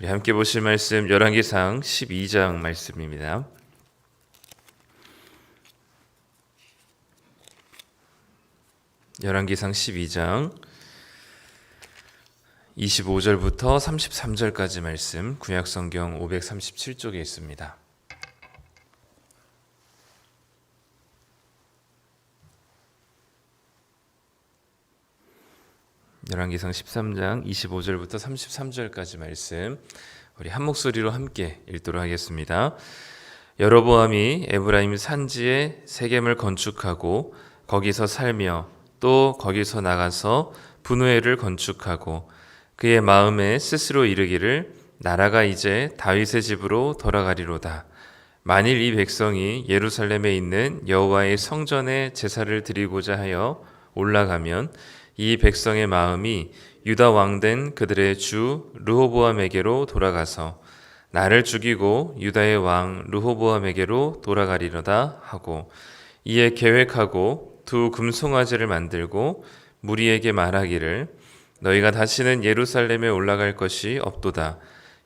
우리 함께 보실 말씀 열왕기상 12장 말씀입니다. 열왕기상 12장 25절부터 33절까지 말씀 구약 성경 537쪽에 있습니다. 열왕기상 13장 25절부터 33절까지 말씀 우리 한 목소리로 함께 읽도록 하겠습니다. 여로보암이 에브라임 산지에 세겜을 건축하고 거기서 살며 또 거기서 나가서 분우엘을 건축하고 그의 마음에 스스로 이르기를 나라가 이제 다윗의 집으로 돌아가리로다. 만일 이 백성이 예루살렘에 있는 여호와의 성전에 제사를 드리고자 하여 올라가면 이 백성의 마음이 유다 왕 된 그들의 주 르호보암에게로 돌아가서 나를 죽이고 유다의 왕 르호보암에게로 돌아가리로다 하고 이에 계획하고 두 금송아지를 만들고 무리에게 말하기를 너희가 다시는 예루살렘에 올라갈 것이 없도다.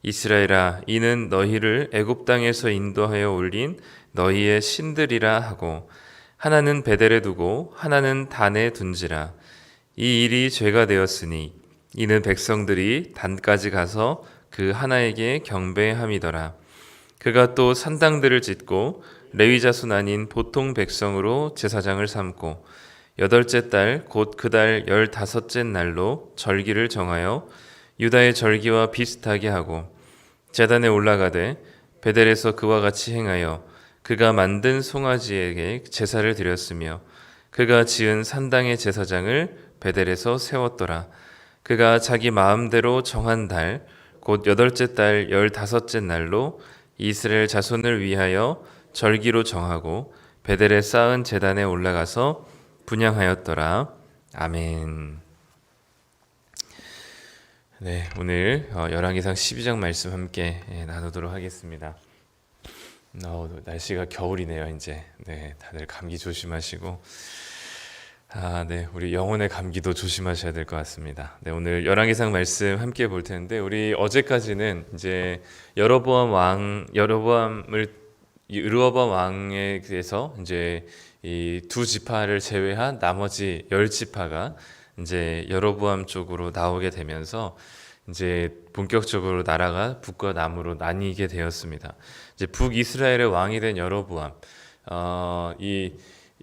이스라엘아 이는 너희를 애굽 땅에서 인도하여 올린 너희의 신들이라 하고 하나는 베델에 두고 하나는 단에 둔지라 이 일이 죄가 되었으니 이는 백성들이 단까지 가서 그 하나에게 경배함이더라. 그가 또 산당들을 짓고 레위 자손 아닌 보통 백성으로 제사장을 삼고 여덟째 달 곧 그 달 열다섯째 날로 절기를 정하여 유다의 절기와 비슷하게 하고 제단에 올라가되 베델에서 그와 같이 행하여 그가 만든 송아지에게 제사를 드렸으며 그가 지은 산당의 제사장을 베델에서 세웠더라. 그가 자기 마음대로 정한 달, 곧 여덟째 달 열다섯째 날로 이스라엘 자손을 위하여 절기로 정하고 베델에 쌓은 제단에 올라가서 분양하였더라. 아멘. 네, 오늘 어, 열왕기상 12장 말씀 함께 예, 나누도록 하겠습니다. 어, 날씨가 겨울이네요, 이제. 네, 다들 감기 조심하시고 아, 네. 우리 영혼의 감기도 조심하셔야 될 것 같습니다. 네, 오늘 열왕기상 말씀 함께 볼 텐데 우리 어제까지는 이제 여로보암 왕 여로보암을 르호보암 왕에 대해서 이제 이 두 지파를 제외한 나머지 열 지파가 이제 여로보암 쪽으로 나오게 되면서 이제 본격적으로 나라가 북과 남으로 나뉘게 되었습니다. 이제 북 이스라엘의 왕이 된 여로보암 어, 이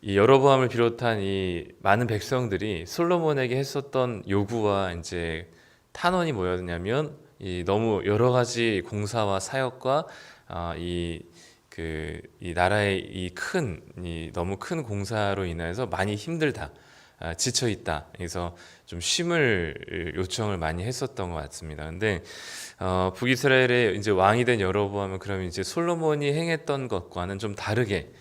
이 여로보암을 비롯한 이 많은 백성들이 솔로몬에게 했었던 요구와 이제 탄원이 뭐였냐면 이 너무 여러 가지 공사와 사역과 아, 이 그, 이 나라의 이 큰, 이 너무 큰 공사로 인해서 많이 힘들다. 아, 지쳐 있다. 그래서 좀 쉼을 요청을 많이 했었던 것 같습니다. 근데 어, 북이스라엘의 이제 왕이 된 여로보암은 그러면 이제 솔로몬이 행했던 것과는 좀 다르게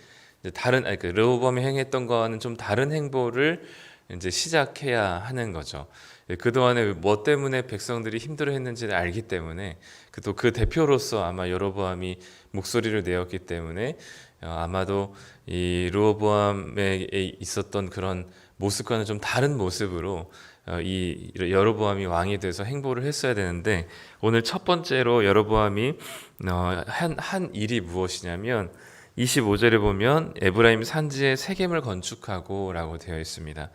다른 아니 그 르호범이 행했던 거와는 좀 다른 행보를 이제 시작해야 하는 거죠. 예, 그 동안에 뭐 때문에 백성들이 힘들어했는지를 알기 때문에 또그 그 대표로서 아마 여로보암이 목소리를 내었기 때문에 어, 아마도 이 르호보암에 있었던 그런 모습과는 좀 다른 모습으로 어, 이 여로보암이 왕이 돼서 행보를 했어야 되는데 오늘 첫 번째로 여로보암이 어, 한, 한 일이 무엇이냐면 25절에 보면 에브라임 산지에 세겜을 건축하고라고 되어 있습니다.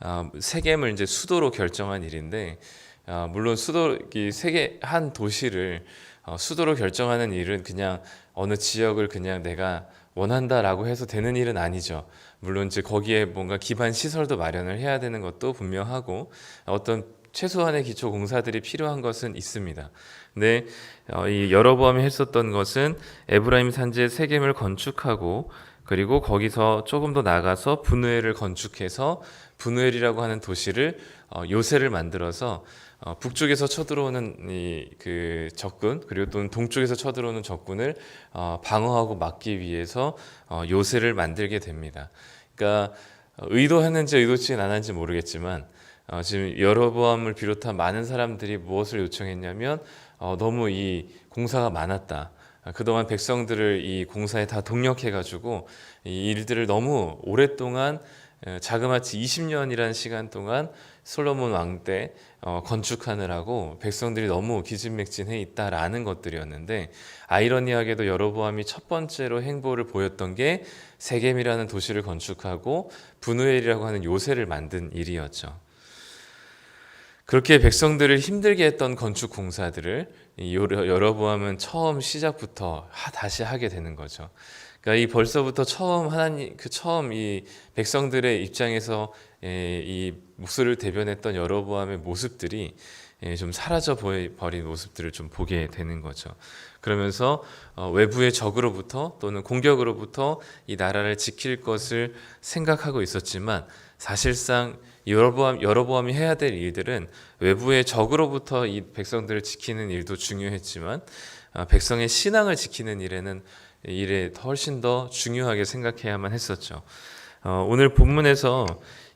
어, 세겜을 이제 수도로 결정한 일인데 어, 물론 수도 이 세계 한 도시를 어, 수도로 결정하는 일은 그냥 어느 지역을 그냥 내가 원한다라고 해서 되는 일은 아니죠. 물론 이제 거기에 뭔가 기반 시설도 마련을 해야 되는 것도 분명하고 어떤 최소한의 기초 공사들이 필요한 것은 있습니다. 근데 어, 이 여로보암이 했었던 것은 에브라임 산지에 세겜을 건축하고 그리고 거기서 조금 더 나가서 분우엘을 건축해서 분우엘이라고 하는 도시를 어, 요새를 만들어서 어, 북쪽에서 쳐들어오는 이 그 적군 그리고 또 동쪽에서 쳐들어오는 적군을 방어하고 막기 위해서 요새를 만들게 됩니다. 그러니까 의도했는지 의도치 않았는지 모르겠지만 지금 여로보암을 비롯한 많은 사람들이 무엇을 요청했냐면 어, 너무 이 공사가 많았다. 아, 그동안 백성들을 이 공사에 다 동력해가지고 이 일들을 너무 오랫동안 에, 자그마치 20년이라는 시간 동안 솔로몬 왕때 어, 건축하느라고 백성들이 너무 기진맥진해 있다라는 것들이었는데 아이러니하게도 여로보암이 첫 번째로 행보를 보였던 게 세겜이라는 도시를 건축하고 분우엘이라고 하는 요새를 만든 일이었죠. 그렇게 백성들을 힘들게 했던 건축 공사들을 이 여러- 여로보암은 처음 시작부터 하- 다시 하게 되는 거죠. 그러니까 이 벌써부터 처음 하나님 그 처음 이 백성들의 입장에서 에, 이 목소리를 대변했던 여로보암의 모습들이 예, 좀 사라져 버린 모습들을 좀 보게 되는 거죠. 그러면서 어, 외부의 적으로부터 또는 공격으로부터 이 나라를 지킬 것을 생각하고 있었지만 사실상 여로보암 여로보암이 해야 될 일들은 외부의 적으로부터 이 백성들을 지키는 일도 중요했지만 아, 백성의 신앙을 지키는 일에는 일에 훨씬 더 중요하게 생각해야만 했었죠. 어, 오늘 본문에서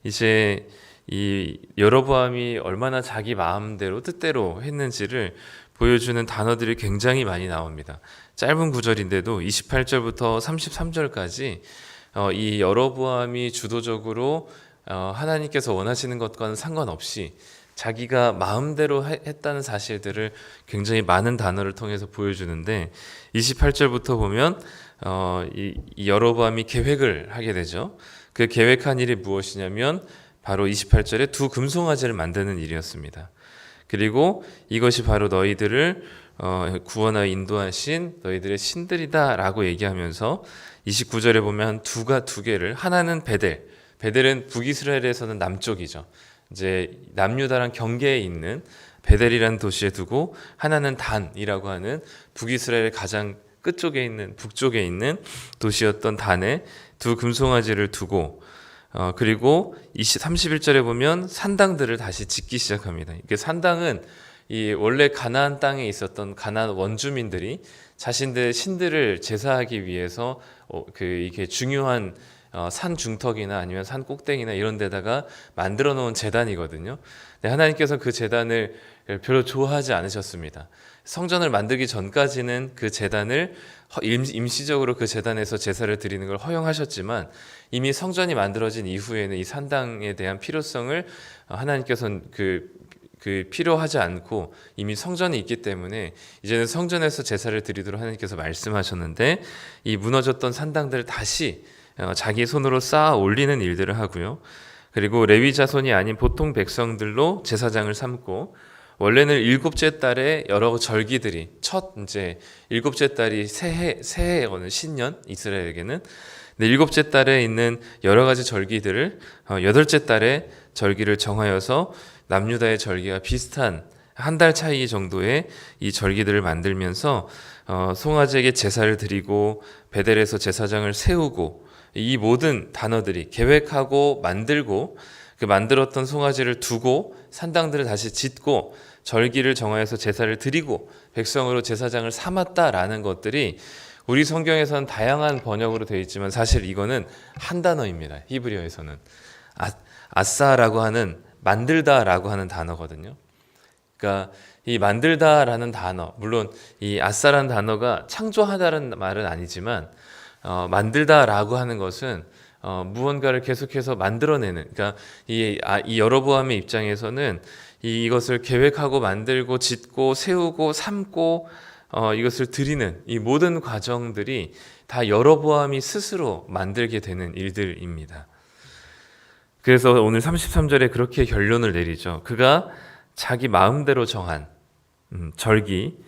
이제 이 여로보암이 얼마나 자기 마음대로 뜻대로 했는지를 보여주는 단어들이 굉장히 많이 나옵니다. 짧은 구절인데도 28절부터 33절까지 어, 이 여로보암이 주도적으로 어, 하나님께서 원하시는 것과는 상관없이 자기가 마음대로 해- 했다는 사실들을 굉장히 많은 단어를 통해서 보여주는데 28절부터 보면 어, 이, 이 여로보암이 계획을 하게 되죠. 그 계획한 일이 무엇이냐면 바로 28절에 두 금송아지를 만드는 일이었습니다. 그리고 이것이 바로 너희들을 어, 구원하여 인도하신 너희들의 신들이다라고 얘기하면서 29절에 보면 두가 두 개를 하나는 베델, 베델은 북이스라엘에서는 남쪽이죠. 이제 남유다랑 경계에 있는 베델이라는 도시에 두고 하나는 단이라고 하는 북이스라엘의 가장 끝쪽에 있는 북쪽에 있는 도시였던 단에 두 금송아지를 두고 어, 그리고 20, 31절에 보면 산당들을 다시 짓기 시작합니다. 이게 산당은 이 원래 가나안 땅에 있었던 가나안 원주민들이 자신들의 신들을 제사하기 위해서 어, 그 이게 중요한 어, 산 중턱이나 아니면 산 꼭대기나 이런 데다가 만들어 놓은 재단이거든요. 근데 하나님께서 그 재단을 별로 좋아하지 않으셨습니다. 성전을 만들기 전까지는 그 재단을 임시적으로 그 재단에서 제사를 드리는 걸 허용하셨지만 이미 성전이 만들어진 이후에는 이 산당에 대한 필요성을 어, 하나님께서는 그, 그 필요하지 않고 이미 성전이 있기 때문에 이제는 성전에서 제사를 드리도록 하나님께서 말씀하셨는데 이 무너졌던 산당들을 다시 어, 자기 손으로 쌓아 올리는 일들을 하고요. 그리고 레위 자손이 아닌 보통 백성들로 제사장을 삼고 원래는 일곱째 달에 여러 절기들이 첫 이제 일곱째 달이 새해 새해거든 신년 이스라엘에게는 근데 일곱째 달에 있는 여러 가지 절기들을 어, 여덟째 달에 절기를 정하여서 남유다의 절기와 비슷한 한 달 차이 정도의 이 절기들을 만들면서 어, 송아지에게 제사를 드리고 베델에서 제사장을 세우고 이 모든 단어들이 계획하고 만들고 그 만들었던 송아지를 두고 산당들을 다시 짓고 절기를 정하여서 제사를 드리고 백성으로 제사장을 삼았다라는 것들이 우리 성경에서는 다양한 번역으로 되어 있지만 사실 이거는 한 단어입니다. 히브리어에서는 아, 아싸라고 하는 만들다라고 하는 단어거든요. 그러니까 이 만들다라는 단어, 물론 이 아싸라는 단어가 창조하다는 말은 아니지만 어, 만들다라고 하는 것은 어, 무언가를 계속해서 만들어내는, 그러니까 이, 아, 이 여로보암의 입장에서는 이, 이것을 계획하고 만들고 짓고 세우고 삼고 어, 이것을 드리는 이 모든 과정들이 다 여로보암이 스스로 만들게 되는 일들입니다. 그래서 오늘 33절에 그렇게 결론을 내리죠. 그가 자기 마음대로 정한 음, 절기,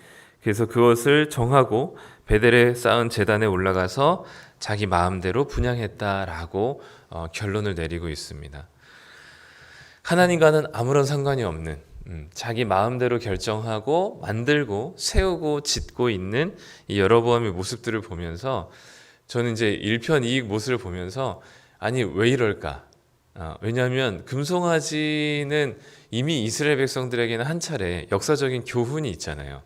그래서 그것을 정하고 베델에 쌓은 재단에 올라가서 자기 마음대로 분양했다라고 어, 결론을 내리고 있습니다. 하나님과는 아무런 상관이 없는 음, 자기 마음대로 결정하고 만들고 세우고 짓고 있는 이 여러보암의 모습들을 보면서 저는 이제 일편이익 모습을 보면서 아니 왜 이럴까? 아, 왜냐하면 금송아지는 이미 이스라엘 백성들에게는 한 차례 역사적인 교훈이 있잖아요.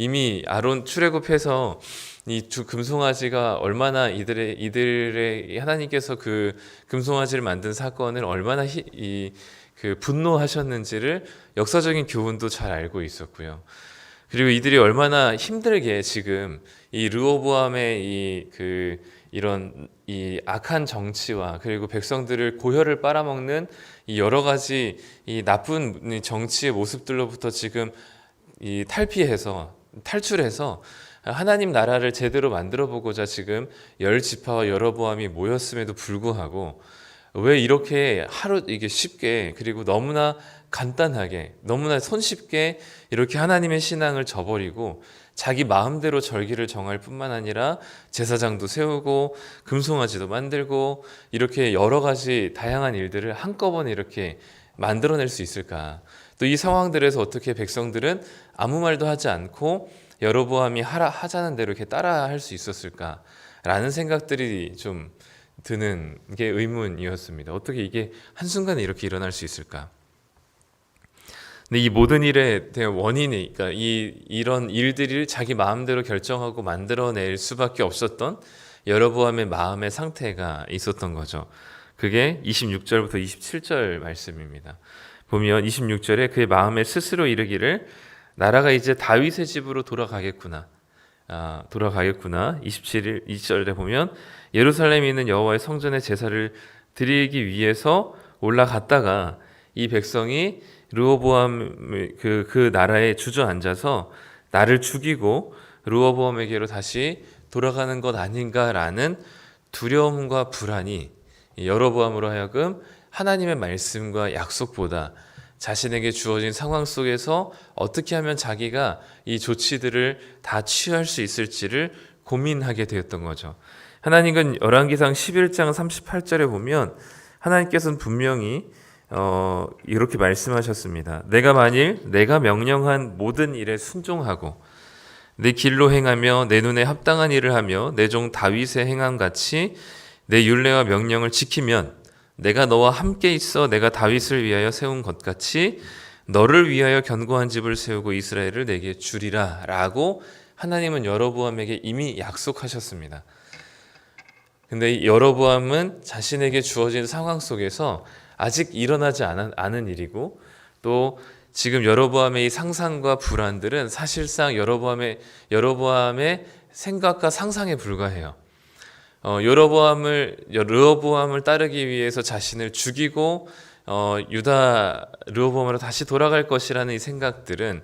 이미 아론 출애굽해서 이 두 금송아지가 얼마나 이들의 이들의 하나님께서 그 금송아지를 만든 사건을 얼마나 히, 이, 그 분노하셨는지를 역사적인 교훈도 잘 알고 있었고요. 그리고 이들이 얼마나 힘들게 지금 이 르호보암의 이 그 이런 이 악한 정치와 그리고 백성들을 고혈을 빨아먹는 이 여러 가지 이 나쁜 이 정치의 모습들로부터 지금 이 탈피해서 탈출해서 하나님 나라를 제대로 만들어 보고자 지금 열 지파와 여러 보암이 모였음에도 불구하고 왜 이렇게 하루 이게 쉽게 그리고 너무나 간단하게 너무나 손쉽게 이렇게 하나님의 신앙을 저버리고 자기 마음대로 절기를 정할 뿐만 아니라 제사장도 세우고 금송아지도 만들고 이렇게 여러 가지 다양한 일들을 한꺼번에 이렇게 만들어낼 수 있을까? 또 이 상황들에서 어떻게 백성들은 아무 말도 하지 않고 여로보암이 하라 하자는 대로 이렇게 따라 할 수 있었을까라는 생각들이 좀 드는 게 의문이었습니다. 어떻게 이게 한순간에 이렇게 일어날 수 있을까? 근데 이 모든 일에 대한 원인이 그러니까 이 이런 일들을 자기 마음대로 결정하고 만들어낼 수밖에 없었던 여로보암의 마음의 상태가 있었던 거죠. 그게 26절부터 27절 말씀입니다. 보면 26절에 그의 마음에 스스로 이르기를 나라가 이제 다윗의 집으로 돌아가겠구나. 아, 돌아가겠구나. 27일 2절에 보면 예루살렘에 있는 여호와의 성전에 제사를 드리기 위해서 올라갔다가 이 백성이 르호보암 그, 그 나라에 주저앉아서 나를 죽이고 르호보암에게로 다시 돌아가는 것 아닌가라는 두려움과 불안이 여로보암으로 하여금 하나님의 말씀과 약속보다 자신에게 주어진 상황 속에서 어떻게 하면 자기가 이 조치들을 다 취할 수 있을지를 고민하게 되었던 거죠. 하나님은 열왕기상 11장 38절에 보면 하나님께서는 분명히 어, 이렇게 말씀하셨습니다. 내가 만일 내가 명령한 모든 일에 순종하고 내 길로 행하며 내 눈에 합당한 일을 하며 내 종 다윗의 행함 같이 내 율례와 명령을 지키면 내가 너와 함께 있어 내가 다윗을 위하여 세운 것 같이 너를 위하여 견고한 집을 세우고 이스라엘을 내게 주리라 라고 하나님은 여로보암에게 이미 약속하셨습니다. 근데 여로보암은 자신에게 주어진 상황 속에서 아직 일어나지 않은, 일이고 또 지금 여로보암의 이 상상과 불안들은 사실상 여로보암의 여로보암의 생각과 상상에 불과해요. 어, 여로보암을 르호보암을 따르기 위해서 자신을 죽이고 어, 유다 르호보암으로 다시 돌아갈 것이라는 이 생각들은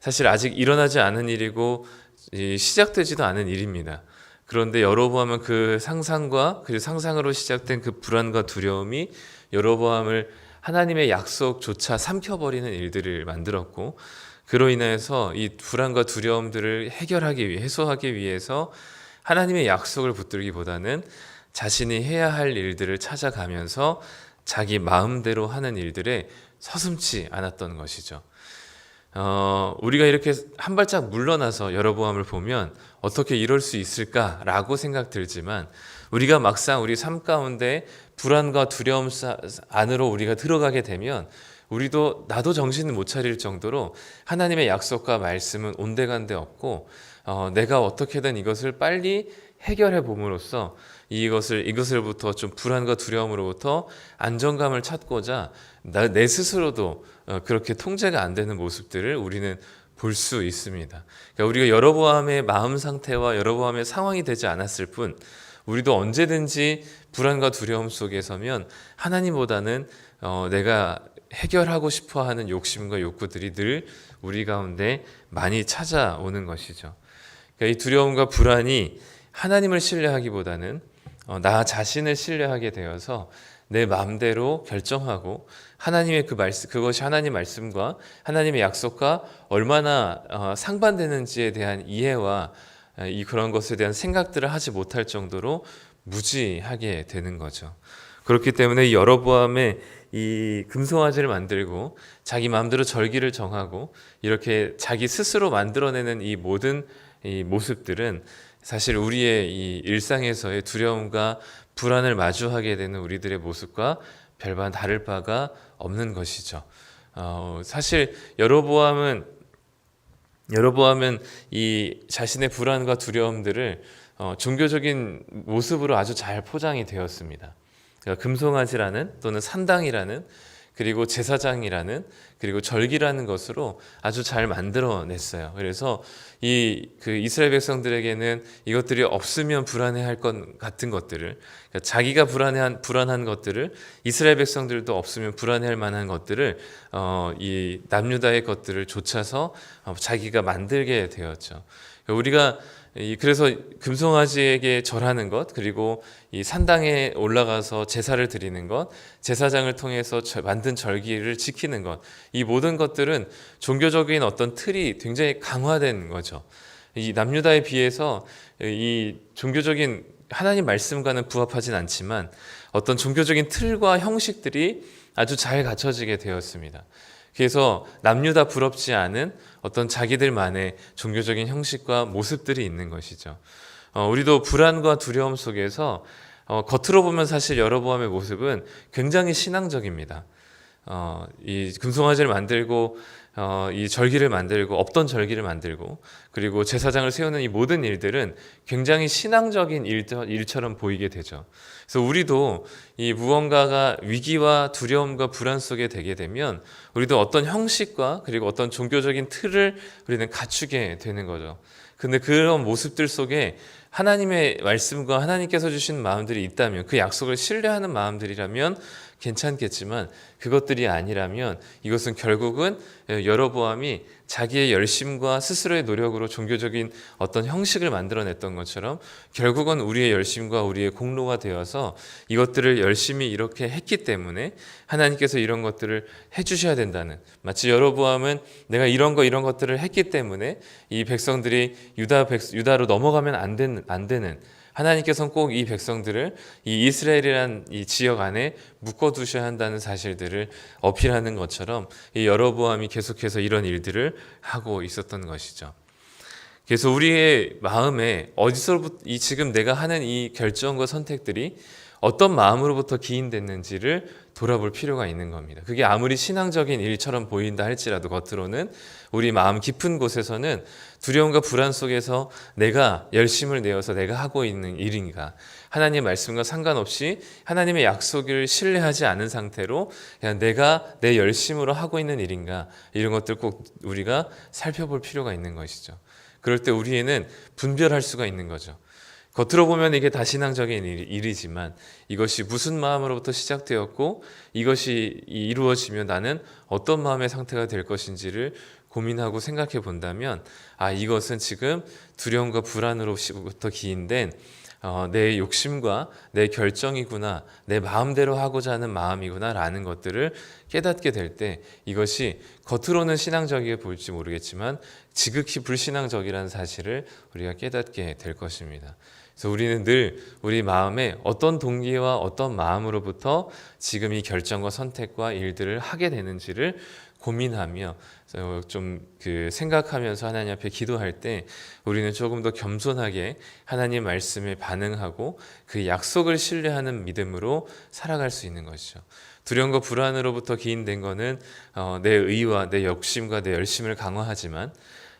사실 아직 일어나지 않은 일이고 이, 시작되지도 않은 일입니다. 그런데 여로보암은 그 상상과 그 상상으로 시작된 그 불안과 두려움이 여로보암을 하나님의 약속조차 삼켜버리는 일들을 만들었고 그로 인해서 이 불안과 두려움들을 해결하기 위해 해소하기 위해서 하나님의 약속을 붙들기보다는 자신이 해야 할 일들을 찾아가면서 자기 마음대로 하는 일들에 서슴지 않았던 것이죠. 어, 우리가 이렇게 한 발짝 물러나서 여러보암을 보면 어떻게 이럴 수 있을까라고 생각 들지만 우리가 막상 우리 삶 가운데 불안과 두려움 안으로 우리가 들어가게 되면 우리도 나도 정신을 못 차릴 정도로 하나님의 약속과 말씀은 온데간데 없고 어, 내가 어떻게든 이것을 빨리 해결해 봄으로써 이것을 이것을부터 좀 불안과 두려움으로부터 안정감을 찾고자 나, 내 스스로도 어, 그렇게 통제가 안 되는 모습들을 우리는 볼 수 있습니다. 그러니까 우리가 여러보암의 마음 상태와 여러보암의 상황이 되지 않았을 뿐 우리도 언제든지 불안과 두려움 속에 서면 하나님보다는 어, 내가 해결하고 싶어 하는 욕심과 욕구들이 늘 우리 가운데 많이 찾아오는 것이죠. 그러니까 이 두려움과 불안이 하나님을 신뢰하기보다는 어, 나 자신을 신뢰하게 되어서 내 마음대로 결정하고 하나님의 그 말씀 그것이 하나님 말씀과 하나님의 약속과 얼마나 어, 상반되는지에 대한 이해와 어, 이 그런 것에 대한 생각들을 하지 못할 정도로 무지하게 되는 거죠. 그렇기 때문에 여러보암의 이 금송아지를 만들고 자기 마음대로 절기를 정하고 이렇게 자기 스스로 만들어내는 이 모든 이 모습들은 사실 우리의 이 일상에서의 두려움과 불안을 마주하게 되는 우리들의 모습과 별반 다를 바가 없는 것이죠. 어, 사실 여로보암은 여로보암은 이 자신의 불안과 두려움들을 어, 종교적인 모습으로 아주 잘 포장이 되었습니다. 그러니까 금송아지라는 또는 산당이라는 그리고 제사장이라는 그리고 절기라는 것으로 아주 잘 만들어냈어요. 그래서 이 그 이스라엘 백성들에게는 이것들이 없으면 불안해할 것 같은 것들을 그러니까 자기가 불안해한 불안한 것들을 이스라엘 백성들도 없으면 불안해할 만한 것들을 어, 이 남유다의 것들을 좇아서 어, 자기가 만들게 되었죠. 우리가 이 그래서 금송아지에게 절하는 것 그리고 이 산당에 올라가서 제사를 드리는 것 제사장을 통해서 저- 만든 절기를 지키는 것 이 모든 것들은 종교적인 어떤 틀이 굉장히 강화된 거죠. 이 남유다에 비해서 이 종교적인 하나님 말씀과는 부합하진 않지만 어떤 종교적인 틀과 형식들이 아주 잘 갖춰지게 되었습니다. 그래서 남유다 부럽지 않은 어떤 자기들만의 종교적인 형식과 모습들이 있는 것이죠. 어, 우리도 불안과 두려움 속에서 어, 겉으로 보면 사실 여러보암의 모습은 굉장히 신앙적입니다. 어, 이 금송아지를 만들고 어, 이 절기를 만들고 없던 절기를 만들고 그리고 제사장을 세우는 이 모든 일들은 굉장히 신앙적인 일처, 일처 럼 보이게 되죠. 그래서 우리도 이 무언가가 위기와 두려움과 불안 속에 되게 되면 우리도 어떤 형식과 그리고 어떤 종교적인 틀을 우리는 갖추게 되는 거죠. 근데 그런 모습들 속에 하나님의 말씀과 하나님께서 주신 마음들이 있다면 그 약속을 신뢰하는 마음들이라면 괜찮겠지만 그것들이 아니라면 이것은 결국은 여러보암이 자기의 열심과 스스로의 노력으로 종교적인 어떤 형식을 만들어냈던 것처럼 결국은 우리의 열심과 우리의 공로가 되어서 이것들을 열심히 이렇게 했기 때문에 하나님께서 이런 것들을 해주셔야 된다는 마치 여러보암은 내가 이런 거 이런 것들을 했기 때문에 이 백성들이 유다 백, 유다로 넘어가면 안 되는, 안 되는 하나님께서는 꼭 이 백성들을 이 이스라엘이란 이 지역 안에 묶어두셔야 한다는 사실들을 어필하는 것처럼 이 여러보암이 계속해서 이런 일들을 하고 있었던 것이죠. 그래서 우리의 마음에 어디서부터 이 지금 내가 하는 이 결정과 선택들이 어떤 마음으로부터 기인됐는지를 돌아볼 필요가 있는 겁니다. 그게 아무리 신앙적인 일처럼 보인다 할지라도 겉으로는 우리 마음 깊은 곳에서는 두려움과 불안 속에서 내가 열심을 내어서 내가 하고 있는 일인가 하나님의 말씀과 상관없이 하나님의 약속을 신뢰하지 않은 상태로 그냥 내가 내 열심으로 하고 있는 일인가 이런 것들 꼭 우리가 살펴볼 필요가 있는 것이죠. 그럴 때 우리에는 분별할 수가 있는 거죠. 겉으로 보면 이게 다 신앙적인 일- 일이지만 이것이 무슨 마음으로부터 시작되었고 이것이 이루어지면 나는 어떤 마음의 상태가 될 것인지를 고민하고 생각해 본다면 아 이것은 지금 두려움과 불안으로부터 기인된 어, 내 욕심과 내 결정이구나 내 마음대로 하고자 하는 마음이구나라는 것들을 깨닫게 될 때 이것이 겉으로는 신앙적이게 보일지 모르겠지만 지극히 불신앙적이라는 사실을 우리가 깨닫게 될 것입니다. 그래서 우리는 늘 우리 마음에 어떤 동기와 어떤 마음으로부터 지금 이 결정과 선택과 일들을 하게 되는지를 고민하며 좀 그 생각하면서 하나님 앞에 기도할 때 우리는 조금 더 겸손하게 하나님 말씀에 반응하고 그 약속을 신뢰하는 믿음으로 살아갈 수 있는 것이죠. 두려움과 불안으로부터 기인된 것은 어, 내 의와 내 욕심과 내 열심을 강화하지만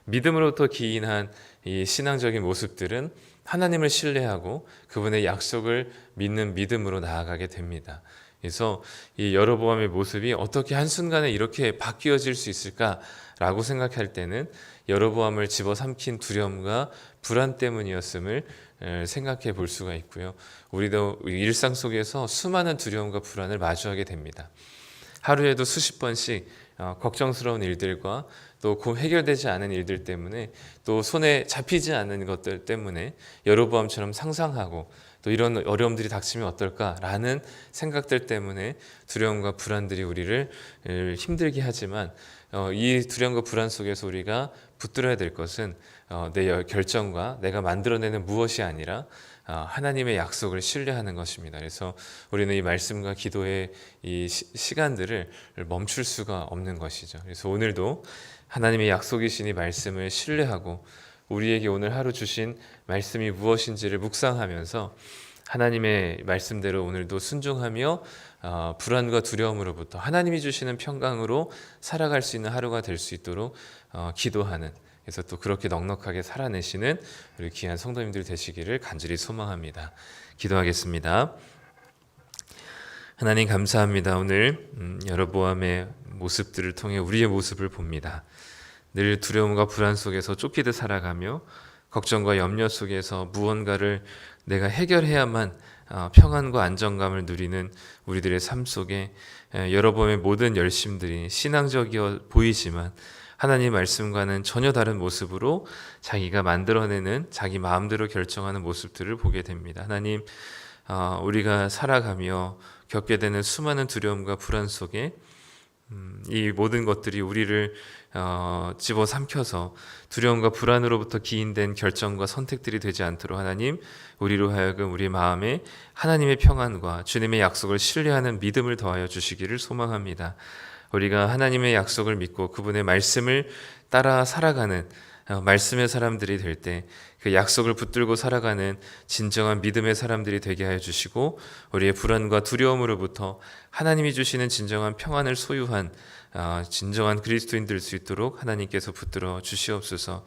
믿음으로부터 기인한 이 신앙적인 모습들은 하나님을 신뢰하고 그분의 약속을 믿는 믿음으로 나아가게 됩니다. 그래서 이 여로보암의 모습이 어떻게 한순간에 이렇게 바뀌어질 수 있을까라고 생각할 때는 여로보암을 집어삼킨 두려움과 불안 때문이었음을 에, 생각해 볼 수가 있고요. 우리도 일상 속에서 수많은 두려움과 불안을 마주하게 됩니다. 하루에도 수십 번씩 어, 걱정스러운 일들과 또곧 해결되지 않은 일들 때문에 또 손에 잡히지 않는 것들 때문에 여로보암처럼 상상하고 또 이런 어려움들이 닥치면 어떨까라는 생각들 때문에 두려움과 불안들이 우리를 에, 힘들게 하지만 어, 이 두려움과 불안 속에서 우리가 붙들어야 될 것은 어, 내 여- 결정과 내가 만들어내는 무엇이 아니라 어, 하나님의 약속을 신뢰하는 것입니다. 그래서 우리는 이 말씀과 기도의 이 시, 시간들을 멈출 수가 없는 것이죠. 그래서 오늘도 하나님의 약속이신 이 말씀을 신뢰하고 우리에게 오늘 하루 주신 말씀이 무엇인지를 묵상하면서 하나님의 말씀대로 오늘도 순종하며 어, 불안과 두려움으로부터 하나님이 주시는 평강으로 살아갈 수 있는 하루가 될 수 있도록 어, 기도하는 그래서 또 그렇게 넉넉하게 살아내시는 우리 귀한 성도님들 되시기를 간절히 소망합니다. 기도하겠습니다. 하나님 감사합니다. 오늘 음, 여러보암의 모습들을 통해 우리의 모습을 봅니다. 늘 두려움과 불안 속에서 쫓기듯 살아가며 걱정과 염려 속에서 무언가를 내가 해결해야만 어, 평안과 안정감을 누리는 우리들의 삶 속에 에, 여러분의 모든 열심들이 신앙적이어 보이지만 하나님 말씀과는 전혀 다른 모습으로 자기가 만들어내는 자기 마음대로 결정하는 모습들을 보게 됩니다. 하나님, 어, 우리가 살아가며 겪게 되는 수많은 두려움과 불안 속에 음, 이 모든 것들이 우리를 어, 집어 삼켜서 두려움과 불안으로부터 기인된 결정과 선택들이 되지 않도록 하나님 우리로 하여금 우리 마음에 하나님의 평안과 주님의 약속을 신뢰하는 믿음을 더하여 주시기를 소망합니다. 우리가 하나님의 약속을 믿고 그분의 말씀을 따라 살아가는 어, 말씀의 사람들이 될 때 그 약속을 붙들고 살아가는 진정한 믿음의 사람들이 되게 하여 주시고 우리의 불안과 두려움으로부터 하나님이 주시는 진정한 평안을 소유한 어, 진정한 그리스도인 될수 있도록 하나님께서 붙들어 주시옵소서.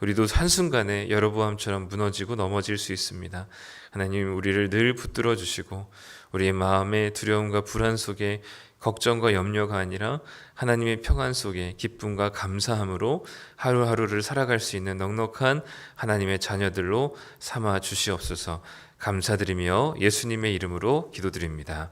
우리도 한순간에 여러보암처럼 무너지고 넘어질 수 있습니다. 하나님 우리를 늘 붙들어 주시고 우리의 마음의 두려움과 불안 속에 걱정과 염려가 아니라 하나님의 평안 속에 기쁨과 감사함으로 하루하루를 살아갈 수 있는 넉넉한 하나님의 자녀들로 삼아 주시옵소서 감사드리며 예수님의 이름으로 기도드립니다.